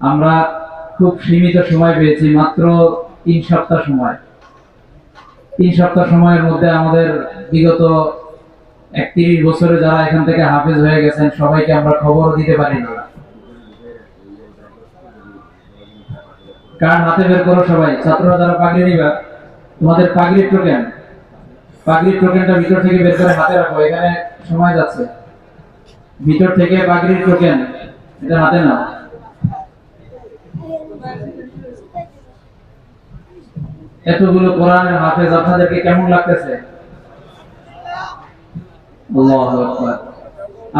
আমরা খুব সীমিত সময় পেয়েছি, মাত্র তিন সপ্তাহ সময়। তিন সপ্তাহ সময়ের মধ্যে আমাদের বিগত একত্রিশ বছরে যারা এখান থেকে হাফেজ হয়ে গেছেন, সবাইকে আমরা খবরও দিতে পারি না। কার হাতে বের করো সবাই? ছাত্ররা যারা পাগড়ি নিবা, তোমাদের পাগড়ির টোকেন। পাগড়ির টোকেনটা ভিতর থেকে বের করে হাতে রাখো, এখানে সময় যাচ্ছে। ভিতর থেকে পাগড়ির টোকেন, এটা হাতে নাও। এতগুলো কোরআনের হাফেজ আপনাদেরকে কেমন লাগতেছে?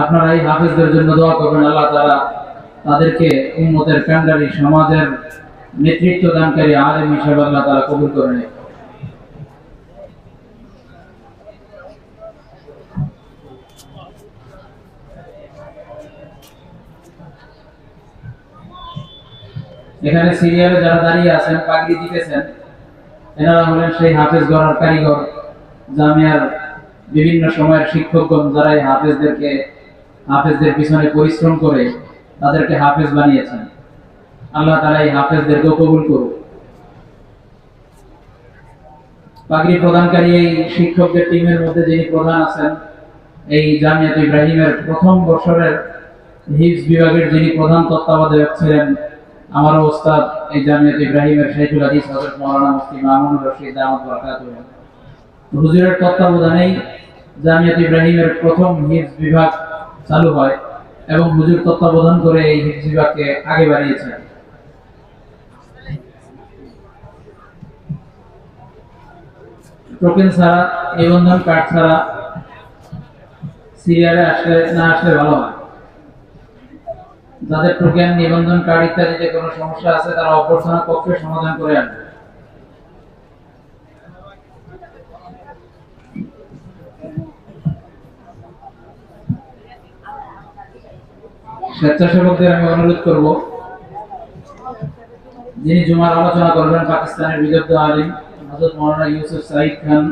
আপনারা এই হাফেজদের জন্য দোয়া করবেন, আল্লাহ তাআলা তাদেরকে উম্মতের কান্ডারি সমাজের নেতৃত্ব দানকারী আলেম হিসেবে আল্লাহ তাআলা কবুল করে নেয়। এখানে সিরিয়ালে যারা দাঁড়িয়ে আছেন, পাগড়ি দিতেছেন এনারা হলেন সেই হাফেজ গড়ার কারিগর, জামিয়ার বিভিন্ন সময়ের শিক্ষকগণ যারা এই হাফেজদেরকে, হাফেজদের পিছনে পরিশ্রম করে তাদেরকে হাফেজ বানিয়েছেন। আল্লাহ তারা এই হাফেজদেরকেও কবুল করুক। পাগড়ি প্রদানকারী এই শিক্ষকদের টিমের মধ্যে যিনি প্রধান আছেন, এই জামিয়াত ইব্রাহিমের প্রথম বছরের হিফজ বিভাগের যিনি প্রধান তত্ত্বাবধায়ক ছিলেন আমারও ওস্তাদ এই জামিয়াত ইব্রাহিমের শেখুল হাদিস হযরত মাওলানা মুফতি মামুনুর রশিদ দামাত বরকাতুহ হুজুরের তত্ত্বাবধানেই জামিয়াত ইব্রাহিমের প্রথম হিফজ বিভাগ চালু হয় এবং হুজুর তত্ত্বাবধান করে এই হিফজ বিভাগকে আগে বাড়িয়েছেন। টোকেন ছাড়া, নিবন্ধন কার্ড ছাড়া সিরিয়ালে আসলে না আসলে ভালো হয়। যাদের টোকেন নিবন্ধন কার্ড ইত্যাদিতে কোনো সমস্যা আছে, তারা অভ্যর্থনা কক্ষে সমাধান করে আনবে। স্বেচ্ছাসেবকদের আমি অনুরোধ করব, যিনি জুমার আলোচনা করবেন, পাকিস্তানের বিদগ্ধ আলিম হজরত মৌলানা ইউসুফ সাইদ খান,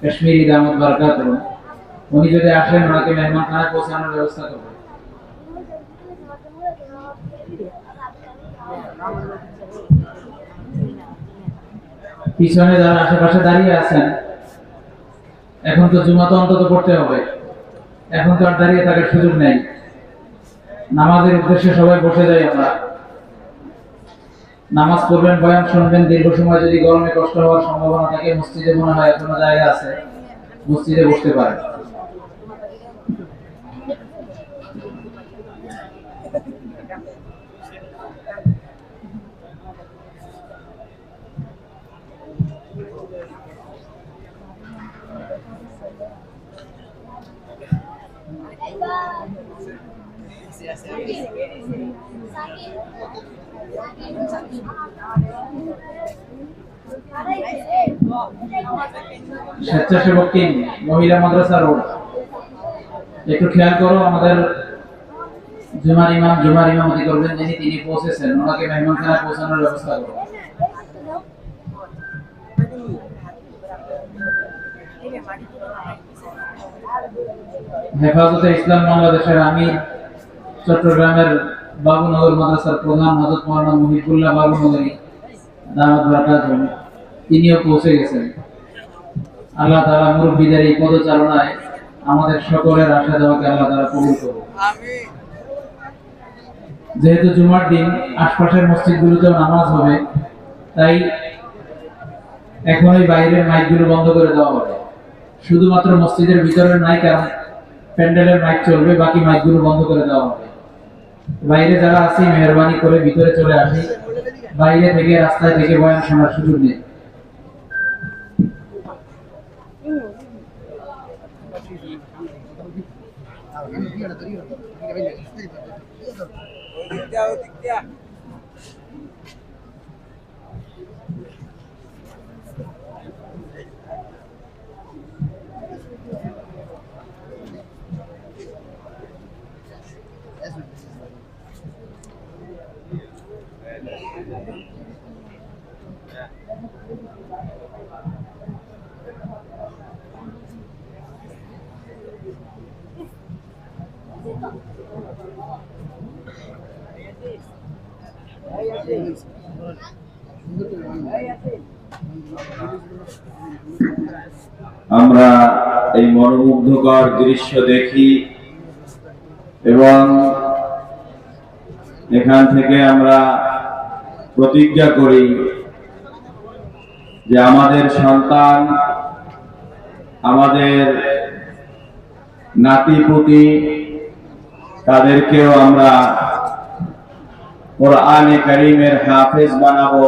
কাশ্মীরি দামত বারকাত উনি যদি আসেন, ওনাকে মেহমানখানায় পৌঁছানোর ব্যবস্থা করবেন। পিছনে যারা আশেপাশে দাঁড়িয়ে আছেন, এখন তো জুমা তো অন্তত পড়তে হবে। এখন তো আর দাঁড়িয়ে থাকার সুযোগ নেই। নামাজের উদ্দেশ্যে সবাই বসে যাই আমরা। নামাজ পড়বেন, বয়ান শুনবেন, দীর্ঘ সময় যদি গরমে কষ্ট হওয়ার সম্ভাবনা থাকে, মসজিদে মনে হয় এখনও জায়গা আছে, মসজিদে বসতে পারে স্বেচ্ছাসেবক টিম, মহিলা মাদ্রাসা রোড। একটু খেয়াল করো, আমাদের জুমার ইমাম, জুমার ইমামতি করবেন যিনি, তিনি পৌঁছেছেন। ওনাকে মেহমানখানায় পৌঁছানোর ব্যবস্থা করো। হেফাজতে ইসলাম বাংলাদেশের আমির চট্টগ্রামের বাবুনগর মাদ্রাসার প্রধান হজরত মৌলানা মুহিবুল্লাহ বাবুনগরী দামাত তিনিও পৌঁছে গেছেন। আল্লাহ তাআলা মুরব্বীদের এই পদচারণায় আমাদের সকলের আশা দেওয়াকে আল্লাহ তাআলা কবুল করুন যেহেতু জুমার দিন আশপাশের মসজিদগুলোতেও নামাজ হবে, তাই এখনই বাইরের মাইকগুলো বন্ধ করে দেওয়া হবে। শুধুমাত্র মসজিদের ভিতরের মাইক আর প্যান্ডেলের মাইক চলবে, বাকি মাইকগুলো বন্ধ করে দেওয়া হবে। বাইরে যারা আছে, মেহরবানি করে ভিতরে চলে আসি বাইরে থেকে রাস্তায় থেকে বয়ান শোনার সুযোগ নেই yeah. আমরা এই মনোমুগ্ধকর দৃশ্য দেখি এবং এখান থেকে আমরা প্রতিজ্ঞা করি যে আমাদের সন্তান, আমাদের নাতিপুতি, তাদেরকেও আমরা কোরআনে করিমের হাফেজ বানাবো।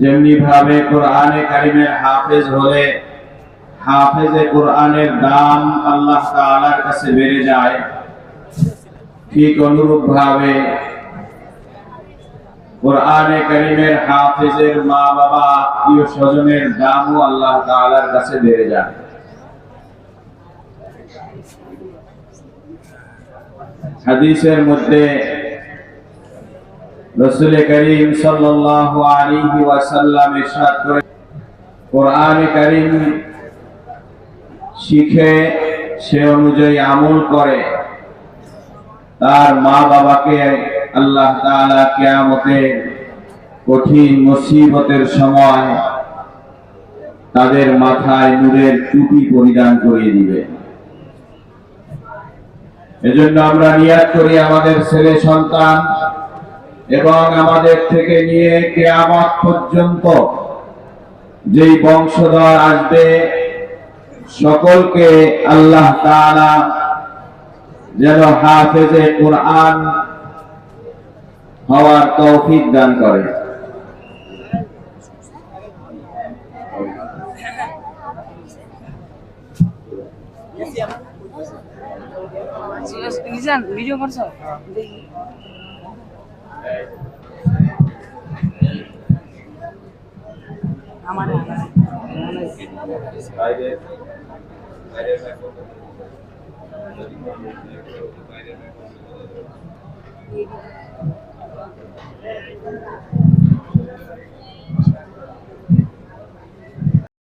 যেমনি ভাবে কোরআনে কারিমের হাফেজ হলে হাফেজে কোরআনের দাম আল্লাহ তাআলার কাছে বেড়ে যায়, ঠিক অনুরূপ ভাবে কোরআনে কারিমের হাফেজের মা বাবা আত্মীয় স্বজনের দামও আল্লাহ তাআলার কাছে বেড়ে যায়। হাদিসের মধ্যে রসুল করিম সাল্লাল্লাহু আলাইহি করিম শিখে সে অনুযায়ী আমল করে। তার মা বাবাকে আল্লাহ কঠিন মুসিবতের সময় তাদের মাথায় নূরের টুপি পরিধান করিয়ে দিবে। এজন্য আমরা নিয়াত করি আমাদের ছেলে সন্তান এবং আমাদের থেকে নিয়ে কেয়ামত পর্যন্ত যেই বংশধর আসবে, সকলকে আল্লাহ যেন হাফেজে কোরআন হওয়ার তৌফিক দান করে। ভিডিও আমার